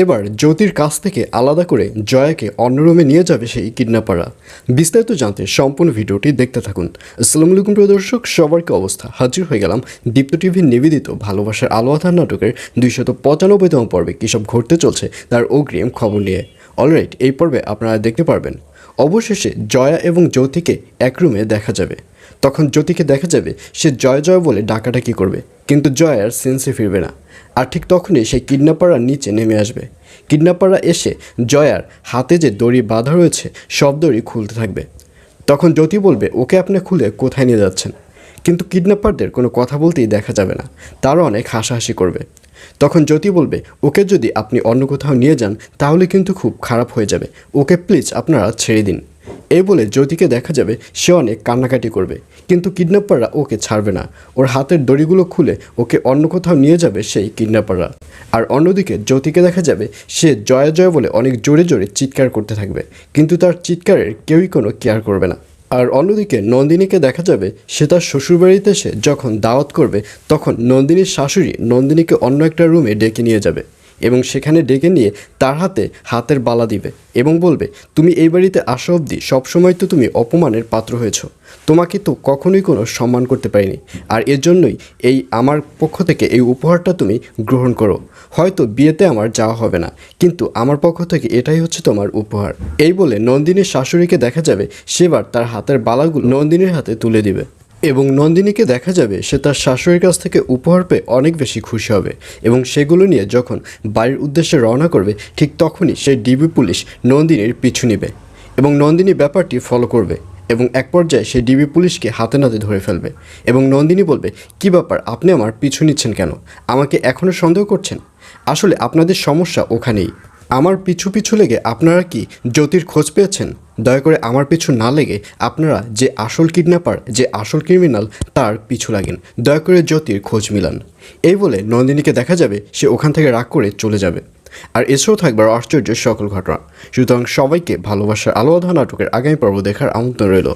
এবার জ্যোতির কাছ থেকে আলাদা করে জয়াকে অন্য রুমে নিয়ে যাবে সেই কিডন্যাপাররা। বিস্তারিত জানতে সম্পূর্ণ ভিডিওটি দেখতে থাকুন। আসসালামু আলাইকুম, প্রিয় দর্শক, সবার কি অবস্থা? হাজির হয়ে গেলাম দীপ্ত টিভির নিবেদিত ভালোবাসার আলো আধার নাটকের দুইশত পঁচানব্বইতম পর্বে। কী সব ঘটতে চলছে তার অগ্রিম খবর নিয়ে। অলরাইট এই পর্বে আপনারা দেখতে পারবেন অবশেষে জয়া এবং জ্যোতিকে এক রুমে দেখা যাবে। তখন জ্যোতিকে দেখা যাবে সে জয় জয় বলে ডাকাডাকি করবে, কিন্তু জয় আর সেন্সে ফিরবে না। আর ঠিক তখনই সেই কিডন্যাপাররা নিচে নেমে আসবে। কিডন্যাপাররা এসে জয়ার হাতে যে দড়ি বাঁধা রয়েছে, সব দড়ি খুলতে থাকবে। তখন জ্যোতি বলবে, ওকে আপনি খুলে কোথায় নিয়ে যাচ্ছেন? কিন্তু কিডন্যাপারদের কোনো কথা বলতেই দেখা যাবে না। তারা অনেক হাসাহাসি করবে। তখন জ্যোতি বলবে, ওকে যদি আপনি অন্য কোথাও নিয়ে যান, তাহলে কিন্তু খুব খারাপ হয়ে যাবে। ওকে প্লিজ আপনারা ছেড়ে দিন। এই বলে জ্যোতিকে দেখা যাবে, সে অনেক কান্নাকাটি করবে। কিন্তু কিডন্যাপাররা ওকে ছাড়বে না। ওর হাতের দড়িগুলো খুলে ওকে অন্য কোথাও নিয়ে যাবে সেই কিডন্যাপাররা। আর অন্যদিকে জ্যোতিকে দেখা যাবে, সে জয়া জয় বলে অনেক জোরে জোরে চিৎকার করতে থাকবে। কিন্তু তার চিৎকারের কেউই কোনো কেয়ার করবে না। আর অন্যদিকে নন্দিনীকে দেখা যাবে সে তার শ্বশুরবাড়িতে এসে যখন দাওয়াত করবে, তখন নন্দিনীর শাশুড়ি নন্দিনীকে অন্য একটা রুমে ডেকে নিয়ে যাবে। এবং সেখানে ডেকে নিয়ে তার হাতে হাতের বালা দিবে এবং বলবে, তুমি এই বাড়িতে আসা অবধি, সবসময় তো তুমি অপমানের পাত্র হয়েছ। তোমাকে তো কখনোই কোনো সম্মান করতে পারিনি। আর এর জন্যই এই আমার পক্ষ থেকে এই উপহারটা তুমি গ্রহণ করো। হয়তো বিয়েতে আমার যাওয়া হবে না, কিন্তু আমার পক্ষ থেকে এটাই হচ্ছে তোমার উপহার। এই বলে নন্দিনীর শাশুড়িকে দেখা যাবে, সেবার তার হাতের বালাগুলো নন্দিনীর হাতে তুলে দিবে। এবং নন্দিনীকে দেখা যাবে সে তার শাশুড়ির কাছ থেকে উপহার পেয়ে অনেক বেশি খুশি হবে এবং সেগুলো নিয়ে যখন বাড়ির উদ্দেশ্যে রওনা করবে, ঠিক তখনই সেই ডিবি পুলিশ নন্দিনীর পিছু নেবে এবং নন্দিনী ব্যাপারটি ফলো করবে এবং এক পর্যায়ে সেই ডিবি পুলিশকে হাতে নাতে ধরে ফেলবে এবং নন্দিনী বলবে, কী ব্যাপার? আপনি আমার পিছু নিচ্ছেন কেন? আমাকে এখনও সন্দেহ করছেন? আসলে আপনাদের সমস্যা ওখানেই। আমার পিছু পিছু লেগে আপনারা কি জ্যোতির খোঁজ পেয়েছেন? দয়া করে আমার পিছু না লেগে আপনারা যে আসল কিডন্যাপার, যে আসল ক্রিমিনাল, তার পিছু লাগেন। দয়া করে জ্যোতির খোঁজ মিলান। এই বলে নন্দিনীকে দেখা যাবে, সে ওখান থেকে রাগ করে চলে যাবে। আর এছাড়াও থাকবার আশ্চর্য সকল ঘটনা। সুতরাং সবাইকে ভালোবাসার আলো আধা নাটকের আগামী পর্ব দেখার আমন্ত্রণ রইল।